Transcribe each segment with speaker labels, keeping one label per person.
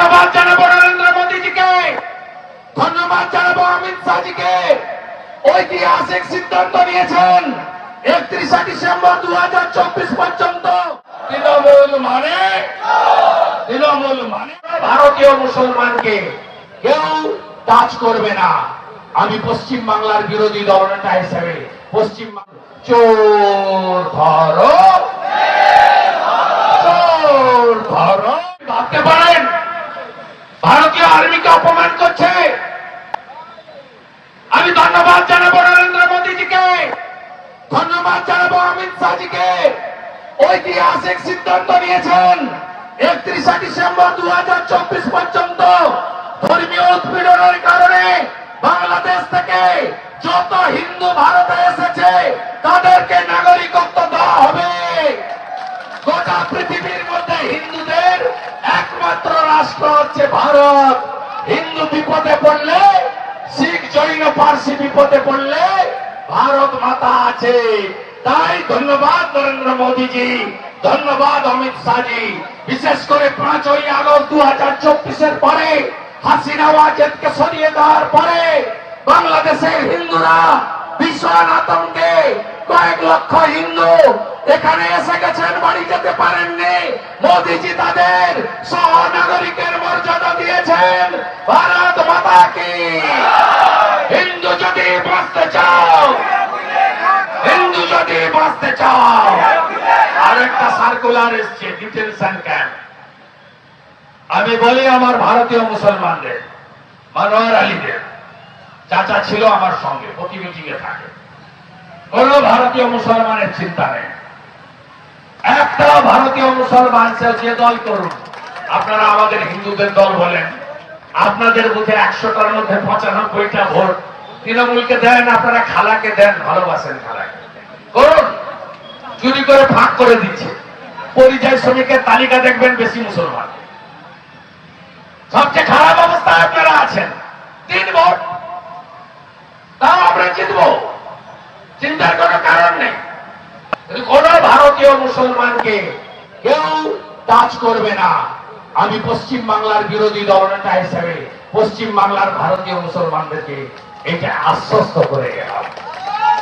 Speaker 1: ধন্যবাদ জানাব নরেন্দ্র মোদীজিকে। ধন্যবাদ জানাব অমিত শাহজিকে। ঐতিহাসিক সিদ্ধান্ত নিয়েছেন একত্রিশে ডিসেম্বর দু পর্যন্ত। তৃণমূল মানে? তৃণমূল মানে ভারতীয় মুসলমানকে কেউ টাচ করবে না। আমি পশ্চিম বাংলার বিরোধী দলনেতা হিসেবে পশ্চিম চোর ধরো চোর ধরো ভাবতে পারেন ভারতীয় আর্মিকে অপমান করছে। আমি ধন্যবাদ জানাব নরেন্দ্র মোদীজিকে। ধন্যবাদ জানাব অমিত শাহজিকে। ঐতিহাসিক সিদ্ধান্ত নিয়েছেন একত্রিশে ডিসেম্বর দু পর্যন্ত। ধর্মীয় উৎপীড়নের কারণে বাংলাদেশ থেকে যত হিন্দু ভারতে এসেছে, তাদেরকে নাগরিকত্ব দেওয়া হবে। গোটা পৃথিবীর মধ্যে হিন্দুদের একমাত্র রাষ্ট্র হচ্ছে ভারত। হিন্দু বিপদে পড়লে, শিখ জৈন পার্সি বিপদে পড়লে ভারত মাতা আছে। তাই ধন্যবাদ নরেন্দ্র মোদীজি, ধন্যবাদ অমিত শাহজি। বিশেষ করে পাঁচই আগস্ট দু হাজার চব্বিশের পরে হাসিনা ওয়াজেদকে সরিয়ে দেওয়ার পরে বাংলাদেশের হিন্দুরা ভীষণ আতঙ্কে, কয়েক লক্ষ হিন্দু এখানে এসে গেছেন, বাড়ি যেতে পারেননি। মোদিজি তাদের সহ নাগরিকের মর্যাদা দিয়েছেন। ভারত মাতা কি? হিন্দু যদি বাঁচতে চাও, হিন্দু যদি বাঁচতে চাও। আরেকটা সার্কুলার এসছে ডিটেনশন ক্যাম্প আমি বলি আমার ভারতীয় মুসলমানদের, মনোয়ার আলীদের। চাচা ছিল আমার সঙ্গে, প্রতি থাকে। কোন ভারতীয় মুসলমানের চিন্তা নেই। একটা ভারতীয় মুসলমান সে দল করুন আপনারা আমাদের হিন্দুদের দল বলেন। আপনাদের বুথে একশোটার মধ্যে পঁচানব্বইটা ভোট। তৃণমূলকে দেন, আপনারা খালাকে দেন, ভালোবাসেন খালাকে। করুন। চুরি করে ভাগ করে দিচ্ছে। পরিযায়ী শ্রমিকের তালিকা দেখবেন বেশি মুসলমান। সবচেয়ে খারাপ অবস্থায় আপনারা আছেন। তিন ভোট। তাও আমরা জিতবো। চিন্তার কোনো কারণ নেই। কোন ভারতীয় মুসলমানকে কেউ টাচ করবে না। আমি পশ্চিম বাংলার বিরোধী দলনেতা হিসেবে পশ্চিম বাংলার ভারতীয় মুসলমানদেরকে এটা আশ্বস্ত করে গেলাম।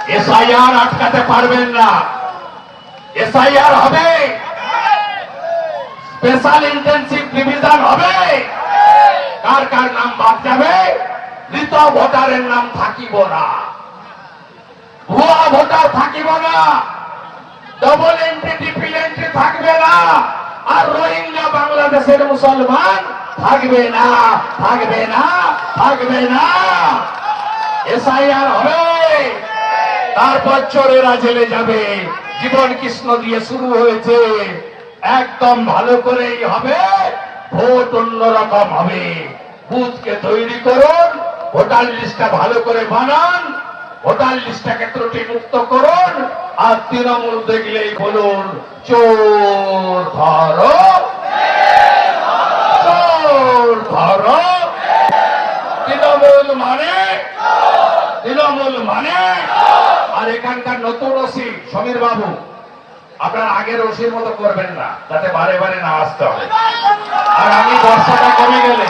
Speaker 1: এসআইআর আটকাতে পারবেন না। এসআইআর হবে। স্পেশাল ইন্টেন্সিভ ডিভিশন হবে। কার কার নাম বাদ যাবে? মৃত ভোটারের নাম থাকিব না। ভুয়া ভোটার থাকিব না। ডবল এন্ট্রি ট্রিপল এন্ট্রি থাকবে না। আর রোহিঙ্গা বাংলাদেশের মুসলমান থাকবে না থাকবে না থাকবে না। এসআইআর হবে। তারপর চোরেরা জেলে যাবে। জীবন কৃষ্ণ দিয়ে শুরু হয়েছে। একদম ভালো করেই হবে। ভোট অন্যরকম হবে। বুথকে তৈরি করুন, ভোটার লিস্টটা ভালো করে বানান, ভোটার লিস্টটাকে ত্রুটি মুক্ত করুন। আর তৃণমূল দেখলেই বলুন, চোর ধরো চোর ধরো তৃণমূল মানে? তৃণমূল মানে? আর এখানকার নতুন ওসি সমীর বাবু আপনার আগের ওসির মতো করবেন না, যাতে বারে বারে না আসতে হবে আর আমি বর্ষাটা কমে গেলে